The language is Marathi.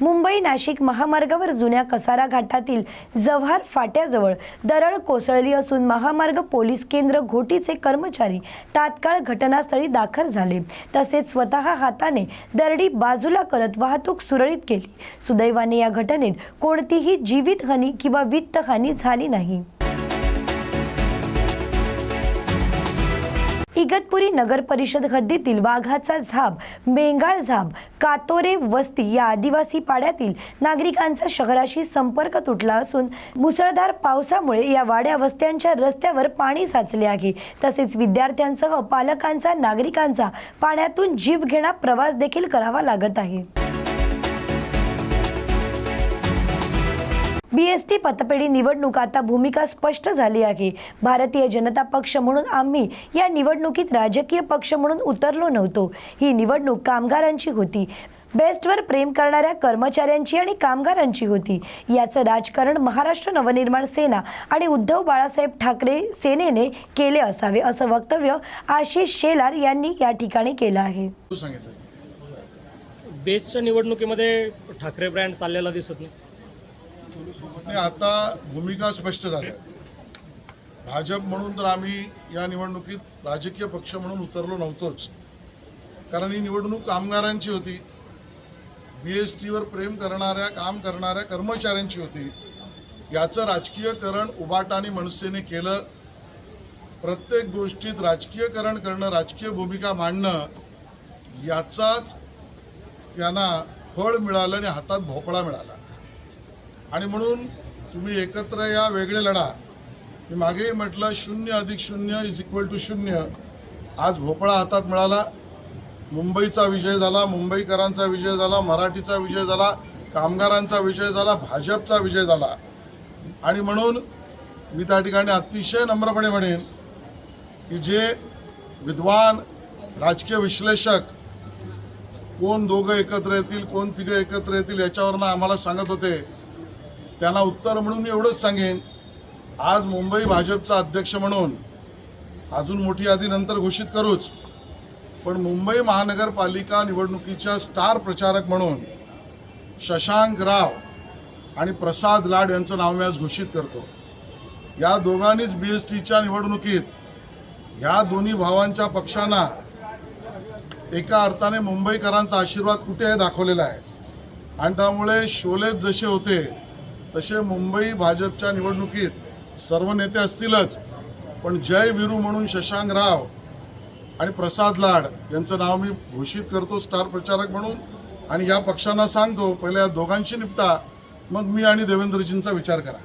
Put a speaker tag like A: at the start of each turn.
A: मुंबई नाशिक महामार्गावर जुन्या कसारा घाटातील जव्हार फाट्याजवळ दरड कोसळली असून महामार्ग पोलीस केंद्र घोटीचे कर्मचारी तात्काळ घटनास्थळी दाखल झाले. तसेच स्वतः हाताने दरडी बाजूला करत वाहतूक सुरळीत केली. सुदैवाने या घटनेत कोणतीही जीवितहानी किंवा वित्तहानी झाली नाही. इगतपुरी नगर परिषद हद्दीतील वाघाचा झाप मेंगाळ झाप कातोरे वस्ती या आदिवासी पाड्यातील नागरिकांचा शहराशी संपर्क तुटला असून मुसळधार पावसामुळे या वाड्या वस्त्यांच्या रस्त्यावर पाणी साचले आहे. तसेच विद्यार्थ्यांसह पालकांचा नागरिकांचा पाण्यातून जीवघेणा प्रवास देखील करावा लागत आहे. बीएसटी पतपेढी निवडणूक आता भूमिका स्पष्ट झाली आहे. भारतीय जनता पक्ष म्हणून आम्ही या निवडणुकीत राजकीय पक्ष म्हणून उतरलो नव्हतो. ही निवडणूक कामगारांची होती. बेस्टवर प्रेम करणाऱ्या कर्मचाऱ्यांची आणि कामगारांची होती. याचं राजकारण महाराष्ट्र नवनिर्माण सेना आणि उद्धव बाळासाहेब ठाकरे सेनेने केले असावे असं वक्तव्य आशिष शेलार यांनी या ठिकाणी केलं आहे.
B: बेस्टच्या निवडणुकीमध्ये ठाकरे ब्रँड चाललेला दिसत नाही.
C: आणि आता भूमिका स्पष्ट झाल्या. भाजप म्हणून तर आम्ही या निवडणुकीत राजकीय पक्ष म्हणून उतरलो नव्हतोच. कारण ही निवडणूक कामगारांची होती. बी एस टीवर प्रेम करणाऱ्या काम करणाऱ्या कर्मचाऱ्यांची होती. याचं राजकीयकरण उबाटाने मनसेने केलं. प्रत्येक गोष्टीत राजकीयकरण करणं राजकीय भूमिका मांडणं याचाच त्यांना फळ मिळालं आणि हातात भोपळा मिळाला. आणि म्हणून तुम्ही एकत्र या वेगळे लढा. मी मागेही म्हटलं शून्य अधिक शून्य इज इक्वल टू शून्य. आज भोपळा हातात मिळाला. मुंबईचा विजय झाला मुंबईकरांचा विजय झाला मराठीचा विजय झाला कामगारांचा विजय झाला भाजपचा विजय झाला. आणि म्हणून मी त्या ठिकाणी अतिशय नम्रपणे म्हणेन की जे विद्वान राजकीय विश्लेषक कोण दोघं एकत्र येतील कोण तिघं एकत्र येतील याच्यावरनं आम्हाला सांगत होते. त्यांना उत्तर म्हणून मी एवढंच सांगेन. आज मुंबई भाजपचा अध्यक्ष म्हणून अजून मोठी यादी नंतर घोषित करूच. पण मुंबई महानगरपालिका निवडणुकीच्या स्टार प्रचारक म्हणून शशांक राव आणि प्रसाद लाड यांचं नाव मी आज घोषित करतो. या दोघांनीच बी एस टीच्या निवडणुकीत ह्या दोन्ही भावांच्या पक्षांना एका अर्थाने मुंबईकरांचा आशीर्वाद कुठे दाखवलेला आहे. आणि त्यामुळे शोलेत जसे होते तसे मुंबई भाजपच्या निवडणुकीत सर्व नेते असतीलच. पण जय विरू म्हणून शशांक राव आणि प्रसाद लाड यांचं नाव मी घोषित करतो स्टार प्रचारक म्हणून. आणि या पक्षांना सांगतो पहिल्या या दोघांशी निपटा. मग मी आणि देवेंद्रजींचा विचार करा.